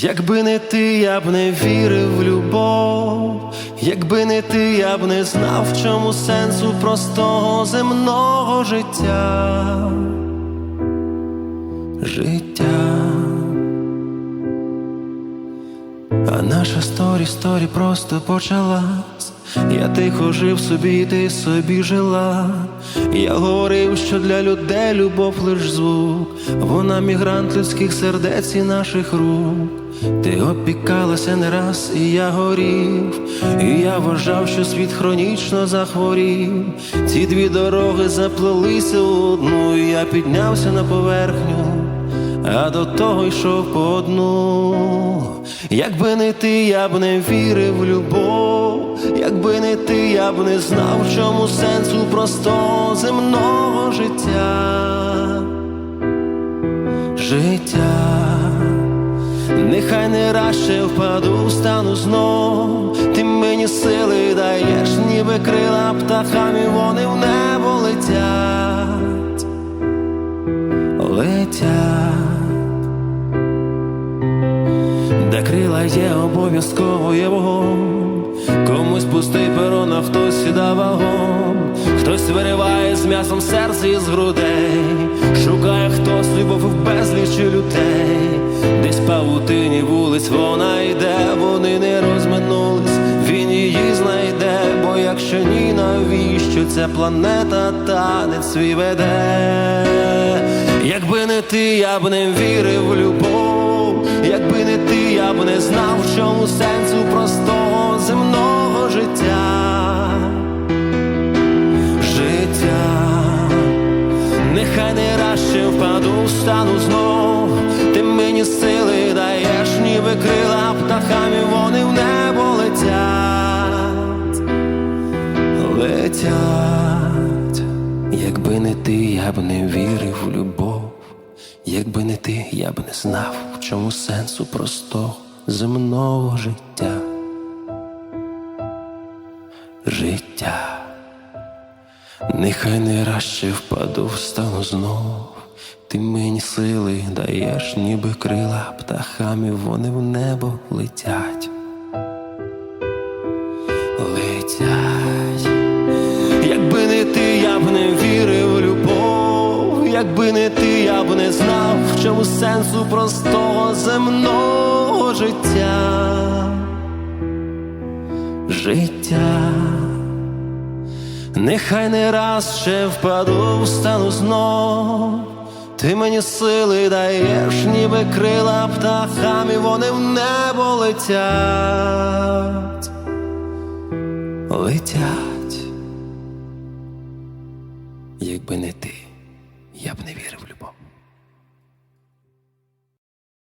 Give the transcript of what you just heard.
Якби не ти, я б не вірив в любов, якби не ти, я б не знав, в чому сенсу простого земного життя. Життя. А наша сторі, сторі просто почалась. Я тихо жив собі, ти собі жила. Я говорив, що для людей любов лиш звук, вона мігрант людських сердець і наших рук. Ти опікалася не раз, і я горів, і я вважав, що світ хронічно захворів. Ці дві дороги заплелися у одну, і я піднявся на поверхню а до того йшов по одну. Якби не ти, я б не вірив в любов, якби не ти, я б не знав, в чому сенсу простого земного життя. Життя, нехай не раз ще впаду, встану знов, ти мені сили даєш, ніби крила птахами, вони в небо летять. Летять, де крила є, обов'язково є вогонь. Комусь пустий перон, а хтось сіда вагон, хтось вириває з м'ясом серце із грудей, шукає хтось любов в безлічі людей, десь павутині вулиць вона йде, вони не розминулись, він її знайде, бо якщо ні, навіщо ця планета танець свій веде? Якби не ти, я б не вірив в любов, чому сенсу простого земного життя. Життя, нехай не раз впаду, встану знов, ти мені сили даєш, ніби крила птахами, вони в небо летять, летять. Якби не ти, я б не вірив в любов, якби не ти, я б не знав, в чому сенсу простого земного життя. Життя, нехай не раз ще впаду, встану знов, ти мені сили даєш, ніби крила птахами, вони в небо летять. Летять. Якби не ти, я б не вірив в любов, якби не ти, я б не знав, в чому сенсу простого земного життя. Життя, нехай не раз ще впаду, встану знов. Ти мені сили даєш, ніби крила птахами, вони в небо летять, летять. Якби не ти, я б не вірив.